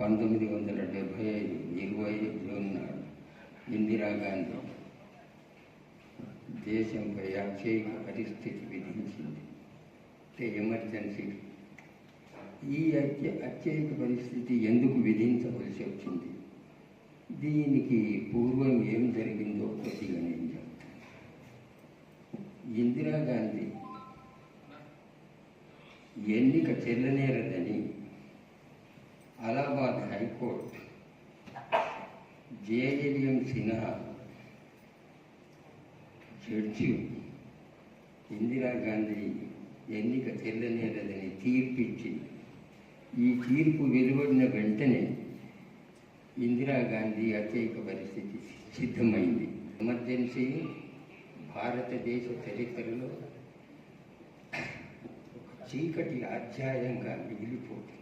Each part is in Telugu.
పంతొమ్మిది వందల డెబ్భై ఐదు ఇరవై జూన్ నాడు ఇందిరాగాంధీ దేశంపై అక్షయక పరిస్థితి విధించింది. అంటే ఎమర్జెన్సీ ఈ అత్య అత్యయిక పరిస్థితి ఎందుకు విధించవలసి వచ్చింది? దీనికి పూర్వం ఏం జరిగిందో కొద్దిగా నేను చెప్తాను. ఇందిరాగాంధీ ఎన్నిక చెల్లనేరదని Allahabad high court JLM Sinha judge Indira Gandhi ఎన్నిక చెల్లనేరదని తీర్పిచ్చి ఈ తీర్పు వెలువడిన వెంటనే ఇందిరాగాంధీ అత్యయిక పరిస్థితి సిద్ధమైంది. ఎమర్జెన్సీ భారతదేశ చరిత్రలో చీకటి అధ్యాయంగా మిగిలిపోతుంది.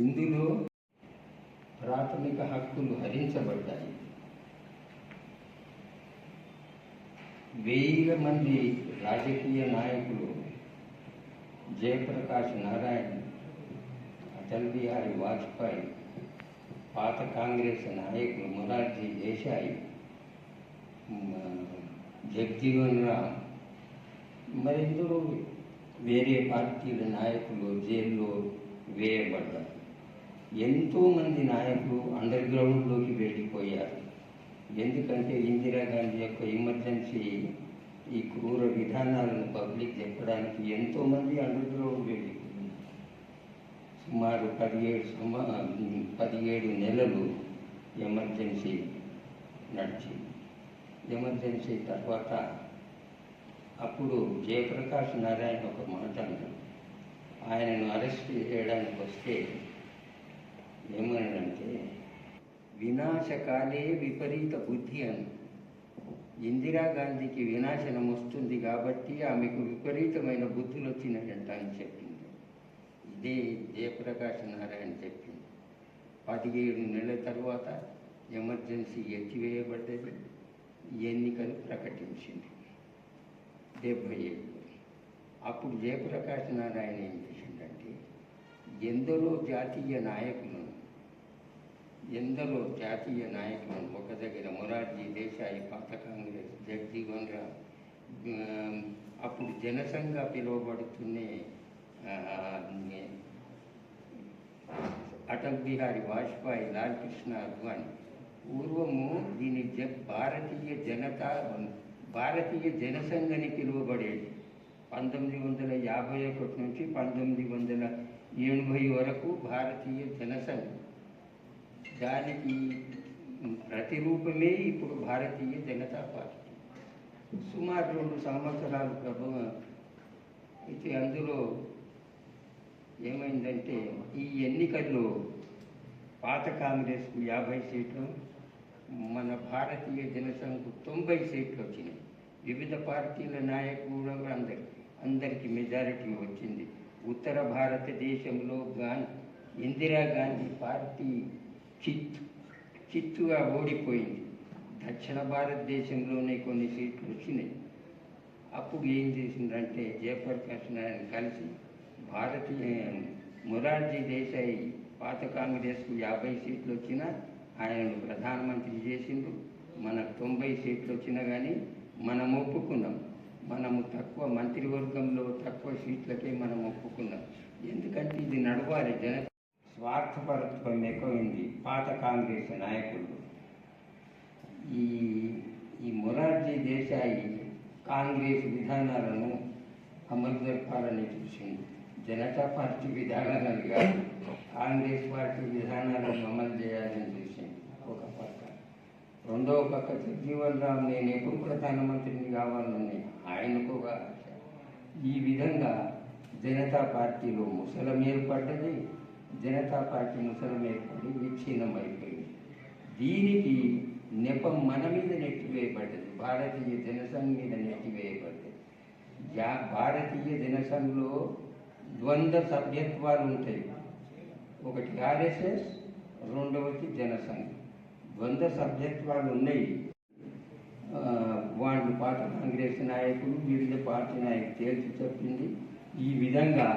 ఇందులో ప్రాథమిక హక్కులు హరించబడ్డాయి. వేల మంది రాజకీయ నాయకులు జయప్రకాష్ నారాయణ్ అటల్ బిహారీ వాజ్పేయి పాత కాంగ్రెస్ నాయకులు మొరార్జీ దేశాయి జగ్జీవన్ రామ్ మరెందరూ వేరే పార్టీల నాయకులు జైల్లో వేయబడ్డారు. ఎంతోమంది నాయకులు అండర్ గ్రౌండ్లోకి వెళ్ళిపోయారు. ఎందుకంటే ఇందిరాగాంధీ యొక్క ఎమర్జెన్సీ ఈ క్రూర విధానాలను పబ్లిక్ చెప్పడానికి ఎంతోమంది అండర్ గ్రౌండ్ వెళ్ళిపోయారు. సుమారు పదిహేడు సంవ పదిహేడు నెలలు ఎమర్జెన్సీ నడిచింది. ఎమర్జెన్సీ తర్వాత అప్పుడు జయప్రకాష్ నారాయణ ఒక మాట అన్నాడు ఆయనను అరెస్ట్ చేయడానికి వస్తే ఏమన్నాడంటే వినాశకాలే విపరీత బుద్ధి అని. ఇందిరాగాంధీకి వినాశనం వస్తుంది కాబట్టి ఆమెకు విపరీతమైన బుద్ధులు వచ్చినాయంట అని చెప్పింది. ఇదే జయప్రకాష్ నారాయణ చెప్పింది. పదిహేడు నెలల తర్వాత ఎమర్జెన్సీ ఎత్తివేయబడ్డది. ఎన్నికలు ప్రకటించింది. డెబ్భై ఏడు. అప్పుడు జయప్రకాష్ నారాయణ ఏం చేసిందంటే ఎందరో జాతీయ నాయకులు ఎందరో జాతీయ నాయకులను ఒక దగ్గర మొరార్జీ దేశాయి పాత కాంగ్రెస్ జగజీవన్ రామ్ అప్పుడు జనసంఘ పిలువబడుతున్నే అటల్ బిహారీ వాజ్పేయి లాల్ కృష్ణ అద్వాని పూర్వము దీని జ భారతీయ జనతా భారతీయ జనసంఘని పిలువబడేది. పంతొమ్మిది వందల యాభై ఒకటి నుంచి పంతొమ్మిది వందల ఎనభై వరకు భారతీయ జనసంఘ. దానికి ప్రతిరూపమే ఇప్పుడు భారతీయ జనతా పార్టీ. సుమారు రెండు సంవత్సరాలు ప్రభావం అయితే అందులో ఏమైందంటే ఈ ఎన్నికల్లో పాత కాంగ్రెస్కు యాభై సీట్లు మన భారతీయ జనసంఘకు తొంభై సీట్లు వచ్చినాయి. వివిధ పార్టీల నాయకులు అందరి అందరికీ మెజారిటీ వచ్చింది. ఉత్తర భారతదేశంలో గాంధీ ఇందిరాగాంధీ పార్టీ చిత్ చిత్తుగా ఓడిపోయింది. దక్షిణ భారతదేశంలోనే కొన్ని సీట్లు వచ్చినాయి. అప్పుడు ఏం చేసిందంటే జయప్రకాష్ నారాయణ కలిసి భారతీయ మొరార్జీ దేశాయి పాత కాంగ్రెస్కు యాభై సీట్లు వచ్చినా ఆయనను ప్రధానమంత్రి చేసిండు. మనకు తొంభై సీట్లు వచ్చినా కానీ మనం ఒప్పుకున్నాం. మనము తక్కువ మంత్రివర్గంలో తక్కువ సీట్లకే మనం ఒప్పుకున్నాం. ఎందుకంటే ఇది నడవాలి జన స్వార్థపరత్వం ఎక్కువైంది పాత కాంగ్రెస్ నాయకులు ఈ ఈ మొరార్జీ దేశాయి కాంగ్రెస్ విధానాలను అమలు జరపాలని చూసింది. జనతా పార్టీ విధానాలను కాదు కాంగ్రెస్ పార్టీ విధానాలను అమలు చేయాలని చూసింది ఒక పక్క. రెండవ పక్క జగజీవన్ రామ్ నేను ఎప్పుడు ప్రధానమంత్రిని కావాలని ఆయనకు ఒక ఈ విధంగా జనతా పార్టీలో ముసలం ఏర్పడ్డది జనతా పార్టీ ముసలం ఏర్పడి విచ్ఛిన్నం అయిపోయింది దీనికి నెపం మన మీద నెట్టివేయబడ్డది. భారతీయ జనసంఘ్ మీద నెట్టివేయబడ్డది. యా భారతీయ జనసంఘ్లో ద్వంద్వ సభ్యత్వాలు ఉంటాయి ఒకటి ఆర్ఎస్ఎస్ రెండవది జనసంఘ్. ద్వంద్వ సభ్యత్వాలు ఉన్నాయి వాళ్ళు పార్టీ కాంగ్రెస్ నాయకులు వివిధ పార్టీ నాయకులు తేల్చి చెప్పింది. ఈ విధంగా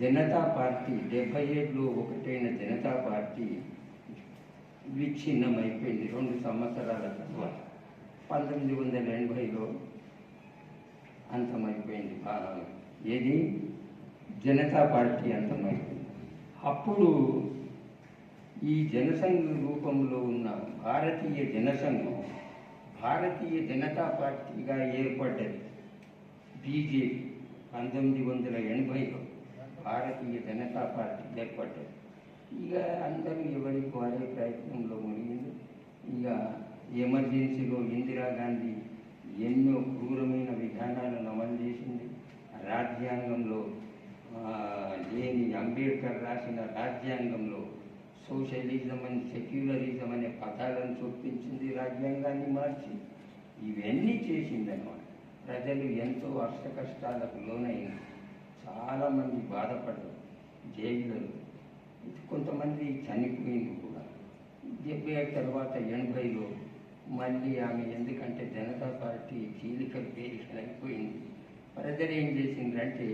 జనతా పార్టీ డెబ్బై ఏడులో ఒకటైన జనతా పార్టీ విచ్ఛిన్నమైపోయింది రెండు సంవత్సరాల తర్వాత. పంతొమ్మిది వందల ఎనభైలో అంతమైపోయింది ఆ, ఏది? జనతా పార్టీ అంతమైపోయింది. అప్పుడు ఈ జనసంఘ రూపంలో ఉన్న భారతీయ జనసంఘం భారతీయ జనతా పార్టీగా ఏర్పడ్డది. బీజేపీ. పంతొమ్మిది వందల ఎనభైలో భారతీయ జనతా పార్టీ ఏర్పడ్డది ఇక అందరూ ఎవరికి వాడే ప్రయత్నంలో మునిగింది. ఇక ఎమర్జెన్సీలో ఇందిరాగాంధీ ఎన్నో క్రూరమైన విధానాలను అమలు చేసింది. రాజ్యాంగంలో లేని అంబేద్కర్ రాసిన రాజ్యాంగంలో సోషలిజం అని సెక్యులరిజం అనే పదాలను చొప్పించింది రాజ్యాంగాన్ని మార్చి ఇవన్నీ చేసిందన్నమాట. ప్రజలు ఎంతో అష్ట కష్టాలకు లోనైంది. చాలామంది బాధపడ్డారు జైళ్ళలో కొంతమంది చనిపోయింది కూడా. డెబ్బై తర్వాత ఎనభైలో మళ్ళీ ఆమె ఎందుకంటే జనతా పార్టీ చీలిక పేలికలు అయిపోయింది. ప్రజలు ఏం చేసిందంటే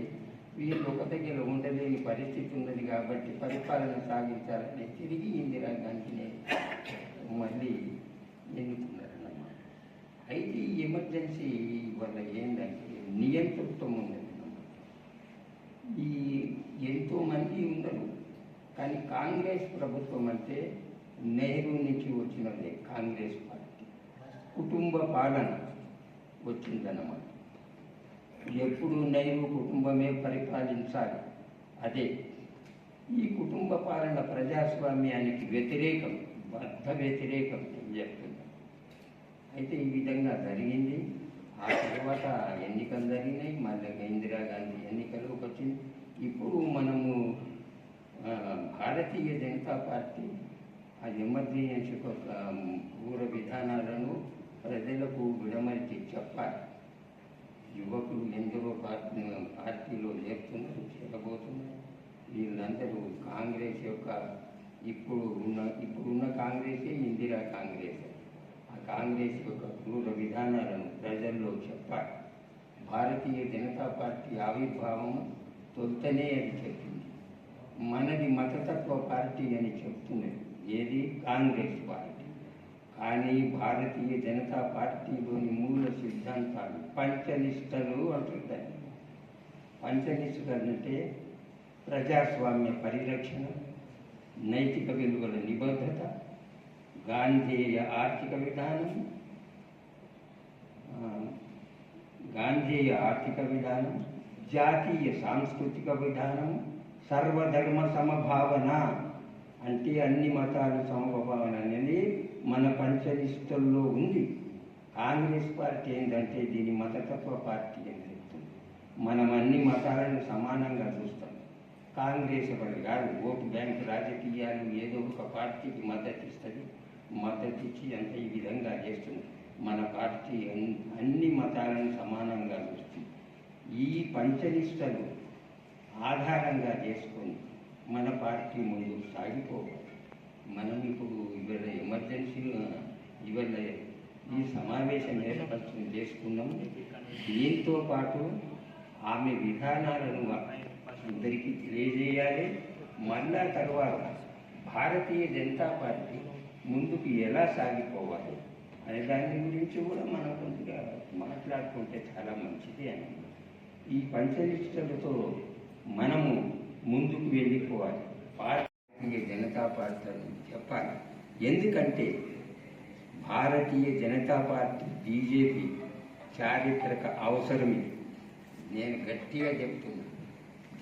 వీళ్ళు ఒక దగ్గర ఉండలేని పరిస్థితి ఉన్నది కాబట్టి పరిపాలన సాగించాలని తిరిగి ఇందిరాగాంధీని మళ్ళీ ఎన్నుకున్నారన్నమాట. అయితే ఈ ఎమర్జెన్సీ వల్ల ఏంటంటే నియంతృత్వం ఉన్నది. ఈ ఎంతోమంది ఉండరు. ఉన్నారు కానీ కాంగ్రెస్ ప్రభుత్వం అంటే నెహ్రూ నుంచి వచ్చినదే కాంగ్రెస్ పార్టీ. కుటుంబ పాలన వచ్చిందన్నమాట. ఎప్పుడు నెహ్రూ కుటుంబమే పరిపాలించాలి. అదే ఈ కుటుంబ పాలన ప్రజాస్వామ్యానికి వ్యతిరేకం బద్ధ వ్యతిరేకం చెప్తున్నా అయితే ఈ విధంగా జరిగింది. ఆ తర్వాత ఎన్నికలు జరిగినాయి. మళ్ళీ ఇందిరాగాంధీ ఎన్నికలు వచ్చింది. ఇప్పుడు మనము భారతీయ జనతా పార్టీ ఆ ఎమర్జెన్సీ యొక్క పూర్వ విధానాలను ప్రజలకు విడమరిచి చెప్పాలి. యువకులు ఎందరో పార్టీ పార్టీలో చేరుతున్నారు చేరబోతున్నారు. వీళ్ళందరూ కాంగ్రెస్ యొక్క ఇప్పుడు ఉన్న ఇప్పుడున్న కాంగ్రెసే ఇందిరా కాంగ్రెస్. కాంగ్రెస్ యొక్క క్రూర విధానాలను ప్రజల్లో చెప్పాలి. భారతీయ జనతా పార్టీ ఆవిర్భావం తొలుతనే అని చెప్పింది. మనది మతతత్వ పార్టీ అని చెప్తున్నది. ఏది? కాంగ్రెస్ పార్టీ. కానీ భారతీయ జనతా పార్టీలోని మూల సిద్ధాంతాలు పంచనిష్టలు అంటుంటాయి. పంచనిష్టలు అంటే ప్రజాస్వామ్య పరిరక్షణ నైతిక విలువల నిబద్ధత గాంధేయ ఆర్థిక విధానం. ఆ, గాంధేయ ఆర్థిక విధానం జాతీయ సాంస్కృతిక విధానం సర్వధర్మ సమభావన అంటే అన్ని మతాల సమభావన అనేది మన పంచనిష్టల్లో ఉంది. కాంగ్రెస్ పార్టీ ఏంటంటే దీని మతతత్వ పార్టీ అని చెప్తుంది. మనం అన్ని మతాలను సమానంగా చూస్తాం. కాంగ్రెస్ పార్టీ కాదు ఓటు బ్యాంక్ రాజకీయాలు ఏదో ఒక పార్టీకి మద్దతు ఇస్తుంది మద్దతు ఇచ్చి అంటే ఈ విధంగా చేస్తుంది. మన పార్టీ అన్- అన్ని మతాలను సమానంగా చూస్తుంది. ఈ పంచనిష్టలు ఆధారంగా చేసుకొని మన పార్టీ ముందు సాగిపోవాలి. మనం ఇప్పుడు ఇవాళ ఎమర్జెన్సీలో ఇవాళ ఈ సమావేశం ఏర్పరచడం చేసుకున్నాం. దీంతో పాటు ఆమె విధానాలను అందరికీ తెలియజేయాలి. మళ్ళా తర్వాత భారతీయ జనతా పార్టీ ముందుకు ఎలా సాగిపోవాలి అనే దాని గురించి కూడా మనం కొద్దిగా మాట్లాడుకుంటే చాలా మంచిది అని ఈ పంచనిష్టలతో మనము ముందుకు వెళ్ళిపోవాలి. భారతీయ జనతా పార్టీ అని చెప్పాలి. ఎందుకంటే భారతీయ జనతా పార్టీ బీజేపీ చారిత్రక అవసరం ఇది నేను గట్టిగా చెప్తున్నా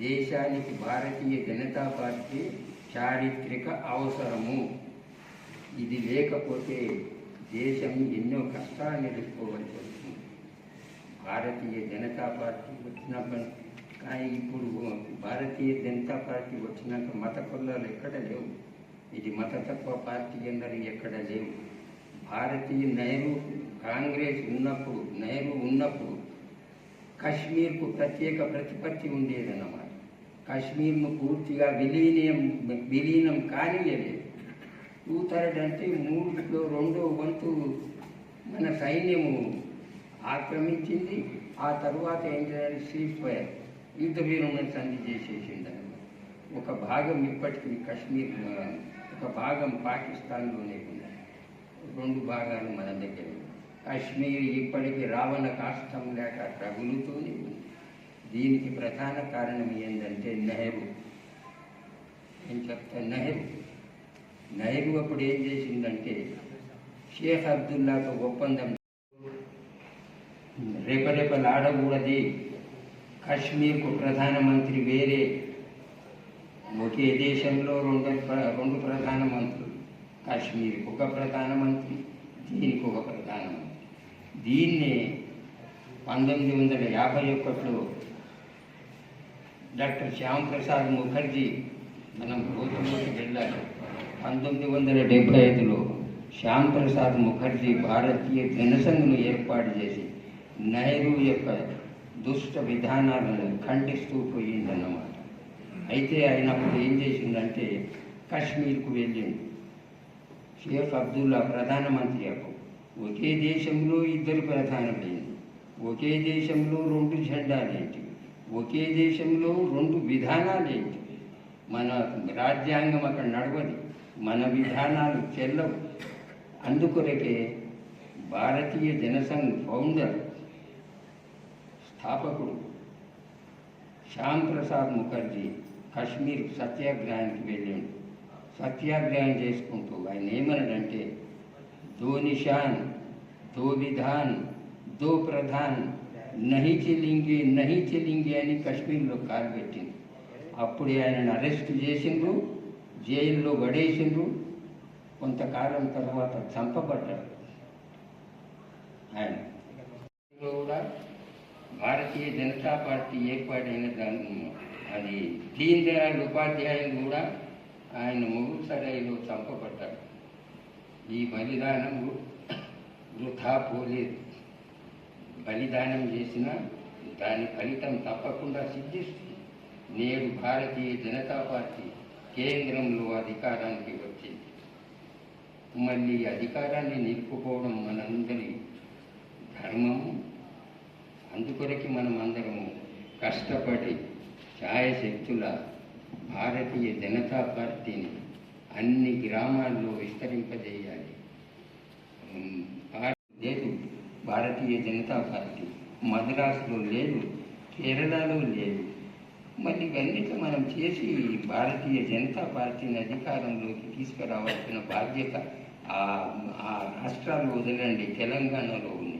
దేశానికి భారతీయ జనతా పార్టీ చారిత్రక అవసరము. ఇది లేకపోతే దేశం ఎన్నో కష్టాలను ఎదుర్కోవాల్సి వస్తుంది భారతీయ జనతా పార్టీ వచ్చినప్పుడు కానీ ఇప్పుడు భారతీయ జనతా పార్టీ వచ్చినాక మత కొల్లాలు ఎక్కడ లేవు. ఇది మతతత్వ పార్టీ అందరూ ఎక్కడ లేవు. భారతీయ నెహ్రూ కాంగ్రెస్ ఉన్నప్పుడు నెహ్రూ ఉన్నప్పుడు కశ్మీర్కు ప్రత్యేక ప్రతిపత్తి ఉండేదన్నమాట. కాశ్మీర్ను పూర్తిగా విలీనం విలీనం కానియలేదు టూ థర్డ్ అంటే మూడులో రెండో వంతు మన సైన్యము ఆక్రమించింది. ఆ తర్వాత ఏం చేయాలి? Cease fire. యుద్ధ విరమణ సంధి చేసేసింది ఒక భాగం ఇప్పటికీ కశ్మీర్ ఒక భాగం పాకిస్తాన్లోనే ఉంది. రెండు భాగాలు మన దగ్గర కాశ్మీర్ ఇప్పటికీ రావణ కాష్టం లేక రగులుతూనే ఉంది. దీనికి ప్రధాన కారణం ఏంటంటే నెహ్రూ. నేను చెప్తా నెహ్రూ. నైరు అప్పుడు ఏం చేసిందంటే షేక్ అబ్దుల్లాతో ఒప్పందం రేపరేపలాడకూడది. కాశ్మీర్కు ప్రధానమంత్రి వేరే. ఒకే దేశంలో రెండు ప్ర- రెండు ప్రధానమంత్రులు. కాశ్మీర్కి ఒక ప్రధానమంత్రి దీనికి ఒక ప్రధానమంత్రి. దీన్ని పంతొమ్మిది వందల యాభై ఒకటిలో డాక్టర్ శ్యాంప్రసాద్ ముఖర్జీ మనం రోజులోకి వెళ్ళాలి. పంతొమ్మిది వందల డెబ్బై ఐదులో శ్యామ్ ప్రసాద్ ముఖర్జీ భారతీయ జనసంఘను ఏర్పాటు చేసి నెహ్రూ యొక్క దుష్ట విధానాలను ఖండిస్తూ పోయిందన్నమాట. అయితే ఆయన అప్పుడు ఏం చేసిందంటే కాశ్మీర్కు వెళ్ళింది షేక్ అబ్దుల్లా ప్రధానమంత్రి అప్పుడు. ఒకే దేశంలో ఇద్దరు ప్రధానులైంది. ఒకే దేశంలో రెండు జెండాలేంటి? ఒకే దేశంలో రెండు విధానాలేంటి? మన రాజ్యాంగం అక్కడ నడవది. మన విధానాలు చెల్లవు. అందుకొరకే భారతీయ జనసంఘ్ ఫౌండర్ స్థాపకుడు శ్యామ్ ప్రసాద్ ముఖర్జీ కాశ్మీర్ సత్యాగ్రహానికి వెళ్ళాడు. సత్యాగ్రహం చేసుకుంటూ ఆయన ఏమన్నాడంటే దో నిషాన్ దో విధాన్ దో ప్రధాన్ నహి చెల్లింగి నహి చెల్లింగి అని కశ్మీర్లో కాలు పెట్టింది. అప్పుడు ఆయనను అరెస్ట్ చేసిండ్రు జైల్లో పడేసిండ్రు. కొంతకాలం తర్వాత చంపబడ్డాడు ఆయన. కూడా భారతీయ జనతా పార్టీ ఏర్పాటైన దాని అది దీన్ దయాళ్ ఉపాధ్యాయులు కూడా ఆయన ముగుసరైలో చంపబడ్డాడు ఈ బలిదానం వృథా పోలేదు. బలిదానం చేసిన దాని ఫలితం తప్పకుండా సిద్ధిస్తుంది. నేడు భారతీయ జనతా పార్టీ కేంద్రంలో అధికారానికి వచ్చింది. మళ్ళీ అధికారాన్ని నిలుపుకోవడం మనందరి ధర్మము. అందుకొరకి మనం అందరము కష్టపడి ఛాయశక్తుల భారతీయ జనతా పార్టీని అన్ని గ్రామాల్లో విస్తరింపజేయాలి. లేదు భారతీయ జనతా పార్టీ మద్రాసులో లేదు కేరళలో లేదు. మరి ఇవన్నిటి మనం చేసి భారతీయ జనతా పార్టీని అధికారంలోకి తీసుకురావాల్సిన బాధ్యత ఆ ఆ రాష్ట్రాలు వదలండి తెలంగాణలో ఉంది.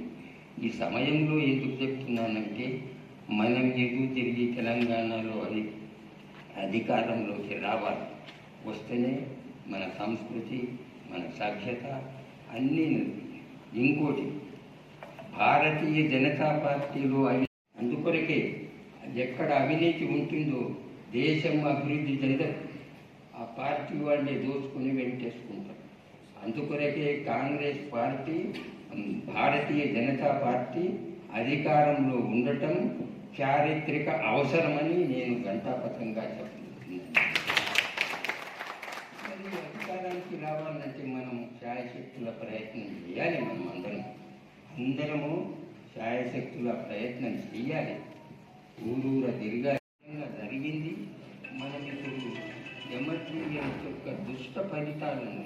ఈ సమయంలో ఎందుకు చెప్తున్నానంటే మనం ఎదురు తిరిగి తెలంగాణలో అది అధికారంలోకి రావాలి. వస్తేనే మన సంస్కృతి మన సభ్యత అన్నీ ఇంకోటి భారతీయ జనతా పార్టీలో అందుకొరకే ఎక్కడ అవినీతి ఉంటుందో దేశం అభివృద్ధి జరగదు ఆ పార్టీ వాళ్ళే దోచుకుని వెంటేసుకుంటారు. అందుకొరకే కాంగ్రెస్ పార్టీ భారతీయ జనతా పార్టీ అధికారంలో ఉండటం చారిత్రక అవసరమని నేను ఘంటాపథంగా చెప్తున్నాను. అధికారానికి రావాలంటే మనం ఛాయశక్తుల ప్రయత్నం చేయాలి మనం అందరం అందరము ఛాయశక్తుల ప్రయత్నం చేయాలి. ఊరూర తిరిగా జరిగింది. మనం ఇప్పుడు ఎమర్జెన్సీ యొక్క దుష్ట ఫలితాలను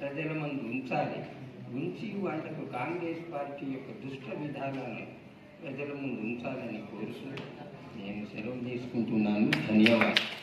ప్రజల ముందు ఉంచాలి. ఉంచి వాళ్ళకు కాంగ్రెస్ పార్టీ యొక్క దుష్ట విధానాలను ప్రజల ముందు ఉంచాలని కోరుతూ నేను సెలవు తీసుకుంటున్నాను. ధన్యవాదాలు.